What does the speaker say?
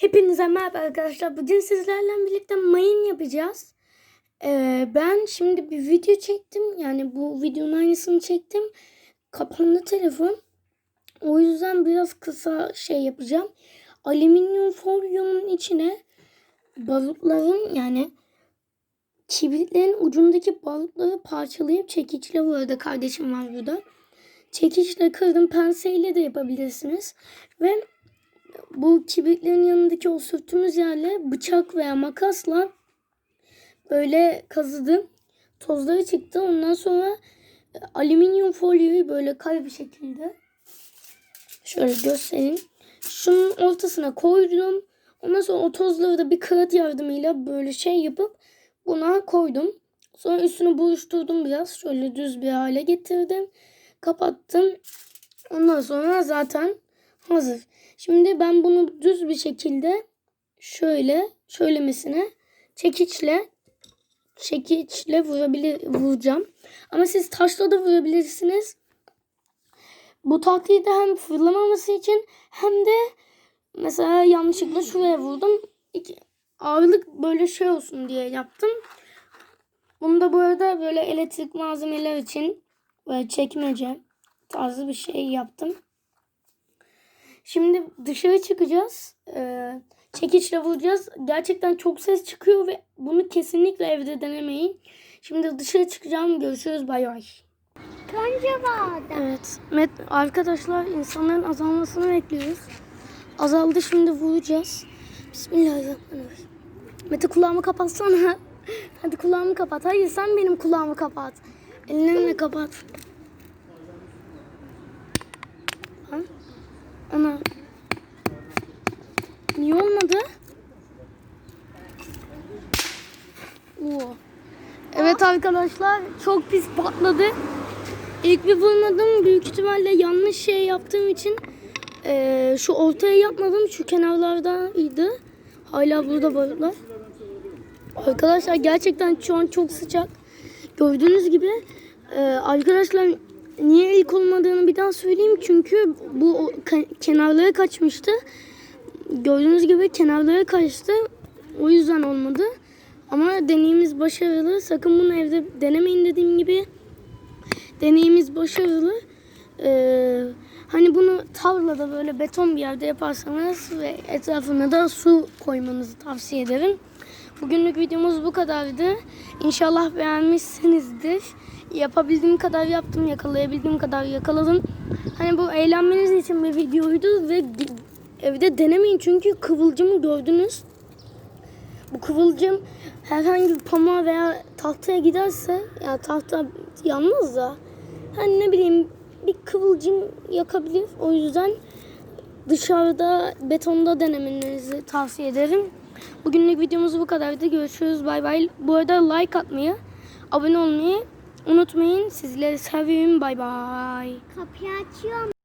Hepinize merhaba arkadaşlar. Bugün sizlerle birlikte mayın yapacağız. Ee, ben şimdi bir video çektim. Yani bu videonun aynısını çektim. Kapandı telefon. O yüzden biraz kısa şey yapacağım. Alüminyum folyonun içine balıkların yani kibritlerin ucundaki balıkları parçalayıp çekiçle bu arada kardeşim var burada. Çekiçle kırdım penseyle de yapabilirsiniz. Ve bu kibritlerin yanındaki o sürttüğümüz yerle bıçak veya makasla böyle kazıdım. Tozları çıktı. Ondan sonra e, alüminyum folyoyu böyle kare bir şekilde şöyle göstereyim. Şunun ortasına koydum. Ondan sonra o tozları da bir kağıt yardımıyla böyle şey yapıp buna koydum. Sonra üstünü buluşturdum biraz. Şöyle düz bir hale getirdim. Kapattım. Ondan sonra zaten hazır. Şimdi ben bunu düz bir şekilde şöyle şöylemesine çekiçle çekiçle vurabilir vuracağım. Ama siz taşla da vurabilirsiniz. Bu taktiği de hem fırlamaması için hem de mesela yanlışlıkla şuraya vurdum. İki, ağırlık böyle şey olsun diye yaptım. Bunu da bu arada böyle elektrik malzemeler için böyle çekmece tarzı bir şey yaptım. Şimdi dışarı çıkacağız. Ee, çekiçle vuracağız. Gerçekten çok ses çıkıyor ve bunu kesinlikle evde denemeyin. Şimdi dışarı çıkacağım. Görüşürüz. Bay bay. Vardı. Evet. Met arkadaşlar insanların azalmasını bekliyoruz. Azaldı şimdi vuracağız. Bismillahirrahmanirrahim. Mete kulağımı kapatsana. Hadi kulağımı kapat. Hayır sen benim kulağımı kapat. Ellerini kapat. Ha? Ana. Niye olmadı? Oo. Evet arkadaşlar çok pis patladı. İlk bir vurmadım. Büyük ihtimalle yanlış şey yaptığım için eee, şu ortaya yapmadım. Şu kenarlardaydı. Hala burada balıklar. Arkadaşlar gerçekten şu an çok sıcak. Gördüğünüz gibi eee, arkadaşlar niye ilk olmadığını bir daha söyleyeyim. Çünkü bu kenarlara kaçmıştı. Gördüğünüz gibi kenarlara kaçtı. O yüzden olmadı. Ama deneyimiz başarılı. Sakın bunu evde denemeyin dediğim gibi. Deneyimiz başarılı. Ee, hani bunu tarlada böyle beton bir yerde yaparsanız ve etrafına da su koymanızı tavsiye ederim. Bugünlük videomuz bu kadardı. İnşallah beğenmişsinizdir. Yapabildiğim kadar yaptım, yakalayabildiğim kadar yakaladım. Hani bu eğlenmeniz için bir videoydu ve evde denemeyin çünkü kıvılcımı gördünüz. Bu kıvılcım herhangi bir pamuğa veya tahtaya giderse ya tahta yanmaz da hani ne bileyim bir kıvılcım yakabilir. O yüzden dışarıda betonda denemenizi tavsiye ederim. Bugünlük videomuz bu kadardı. Görüşürüz. Bay bay. Bu arada like atmayı, abone olmayı unutmayın. Sizleri seviyorum. Bay bay. Kapıyı açıyorum.